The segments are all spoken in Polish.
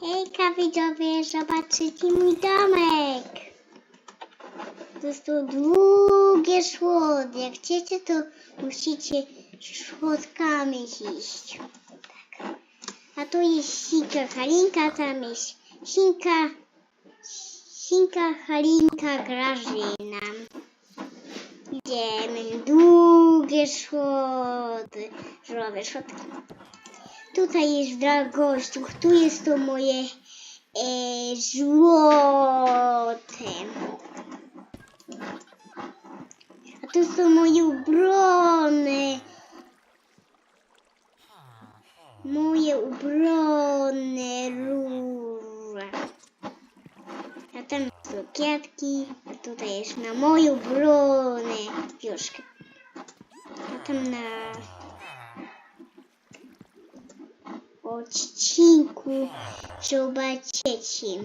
Hejka widzowie, zobaczycie mój domek. To jest to długie szłod. Jak chcecie, to musicie szłodkami iść. Tak. A tu jest Sinka Halinka, tam jest Sinka, Sinka Halinka Grażyna. Idziemy, długie szłody, żurowe szłodki. Tutaj jest dragościu, tu jest to moje e, złote. A tu są moje ubrone. Moje ubrone róże. A tam są kwiatki, a tutaj jest na moje ubrone wioszki. A tam na odcinku zobaczycie.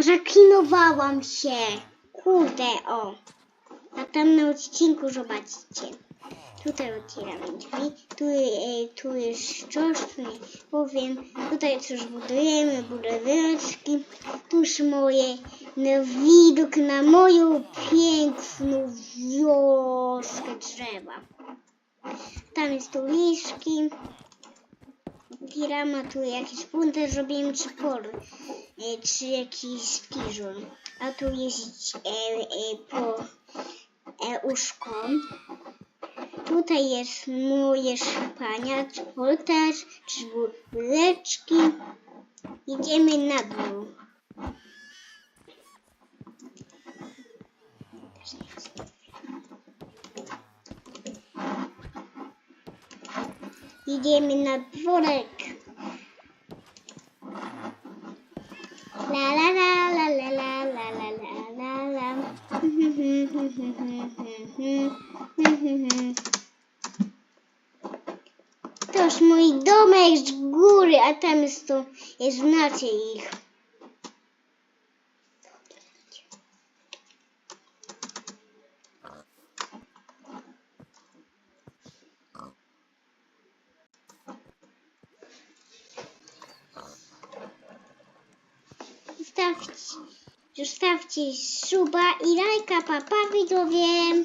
Zaklinowałam się. Kurde, o. A tam na odcinku zobaczycie. Tutaj otwieramy drzwi. Tu, e, tu jest coś, tu nie powiem. Tutaj coś budujemy, budoweczki. Tu są moje na widok na moją piękną wioskę drzewa. Tam jest tu liszki. Otwieramy tu jakiś punkt, zrobimy czy pol, e, czy jakiś piżur. A tu jest e, e, po e, uszko. Tutaj jest moje szpania, ołtarz, czy buleczki. Idziemy na dół. Idziemy na dworek. La la la la la la la la la la la. Jest mój domek z góry, a tam jest to, jest znacie ich. Zostawcie, zostawcie suba i lajka, papa widzowie.